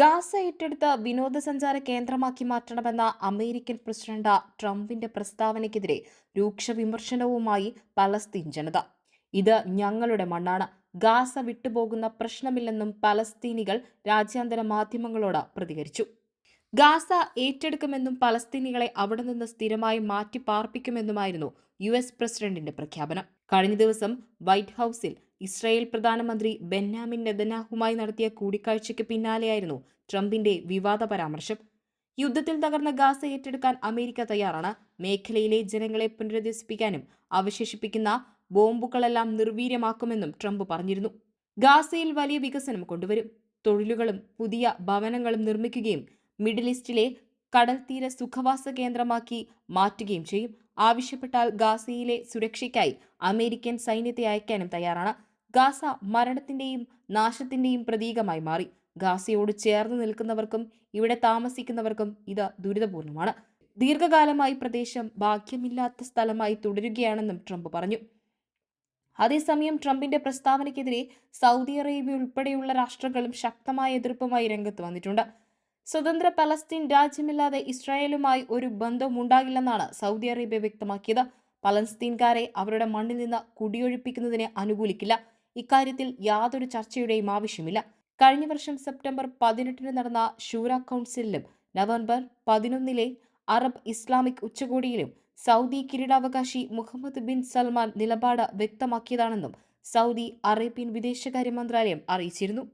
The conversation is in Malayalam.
ഗാസ ഏറ്റെടുത്ത് വിനോദസഞ്ചാര കേന്ദ്രമാക്കി മാറ്റണമെന്ന അമേരിക്കൻ പ്രസിഡന്റ് ട്രംപിന്റെ പ്രസ്താവനയ്ക്കെതിരെ രൂക്ഷ വിമർശനവുമായി പലസ്തീൻ ജനത. ഇത് ഞങ്ങളുടെ മണ്ണാണ്. ഗാസ വിട്ടുപോകുന്ന പ്രശ്നമില്ലെന്നും പലസ്തീനികൾ രാജ്യാന്തര മാധ്യമങ്ങളോട് പ്രതികരിച്ചു. ഗാസ ഏറ്റെടുക്കുമെന്നും പലസ്തീനികളെ അവിടെ നിന്ന് സ്ഥിരമായി മാറ്റി പാർപ്പിക്കുമെന്നുമായിരുന്നു യു എസ് പ്രസിഡന്റിന്റെ പ്രഖ്യാപനം. കഴിഞ്ഞ ദിവസം വൈറ്റ് ഹൌസിൽ ഇസ്രായേൽ പ്രധാനമന്ത്രി ബെന്നാമിൻ നെതന്യാഹുമായി നടത്തിയ കൂടിക്കാഴ്ചയ്ക്ക് പിന്നാലെയായിരുന്നു ട്രംപിന്റെ വിവാദ പരാമർശം. യുദ്ധത്തിൽ തകർന്ന ഗാസ ഏറ്റെടുക്കാൻ അമേരിക്ക തയ്യാറാണ്. മേഖലയിലെ ജനങ്ങളെ പുനരധിവസിപ്പിക്കാനും അവശേഷിപ്പിക്കുന്ന ബോംബുകളെല്ലാം നിർവീര്യമാക്കുമെന്നും ട്രംപ് പറഞ്ഞിരുന്നു. ഗാസയിൽ വലിയ വികസനം കൊണ്ടുവരും. തൊഴിലുകളും പുതിയ ഭവനങ്ങളും നിർമ്മിക്കുകയും മിഡിൽ ഈസ്റ്റിലെ കടൽത്തീര സുഖവാസ കേന്ദ്രമാക്കി മാറ്റുകയും ചെയ്യും. ആവശ്യപ്പെട്ടാൽ ഗാസയിലെ സുരക്ഷയ്ക്കായി അമേരിക്കൻ സൈന്യത്തെ അയക്കാനും തയ്യാറാണ്. ഗാസ മരണത്തിന്റെയും നാശത്തിന്റെയും പ്രതീകമായി മാറി. ഗാസയോട് ചേർന്ന് നിൽക്കുന്നവർക്കും ഇവിടെ താമസിക്കുന്നവർക്കും ഇത് ദുരിതപൂർണമാണ്. ദീർഘകാലമായി പ്രദേശം ഭാഗ്യമില്ലാത്ത സ്ഥലമായി തുടരുകയാണെന്നും ട്രംപ് പറഞ്ഞു. അതേസമയം ട്രംപിന്റെ പ്രസ്താവനയ്ക്കെതിരെ സൗദി അറേബ്യ ഉൾപ്പെടെയുള്ള രാഷ്ട്രങ്ങളും ശക്തമായ എതിർപ്പുമായി രംഗത്ത് വന്നിട്ടുണ്ട്. സ്വതന്ത്ര പലസ്തീൻ രാജ്യമില്ലാതെ ഇസ്രായേലുമായി ഒരു ബന്ധവും ഉണ്ടാകില്ലെന്നാണ് സൗദി അറേബ്യ വ്യക്തമാക്കിയത്. പലസ്തീൻകാരെ അവരുടെ മണ്ണിൽ നിന്ന് കുടിയൊഴിപ്പിക്കുന്നതിനെ അനുകൂലിക്കില്ല. ഇക്കാര്യത്തിൽ യാതൊരു ചർച്ചയുടെയും ആവശ്യമില്ല. കഴിഞ്ഞ വർഷം സെപ്റ്റംബർ പതിനെട്ടിന് നടന്ന ഷൂറ കൗൺസിലിലും നവംബർ പതിനൊന്നിലെ അറബ് ഇസ്ലാമിക് ഉച്ചകോടിയിലും സൗദി കിരീടാവകാശി മുഹമ്മദ് ബിൻ സൽമാൻ നിലപാട് വ്യക്തമാക്കിയതാണെന്നും സൗദി അറേബ്യൻ വിദേശകാര്യ മന്ത്രാലയം അറിയിച്ചിരുന്നു.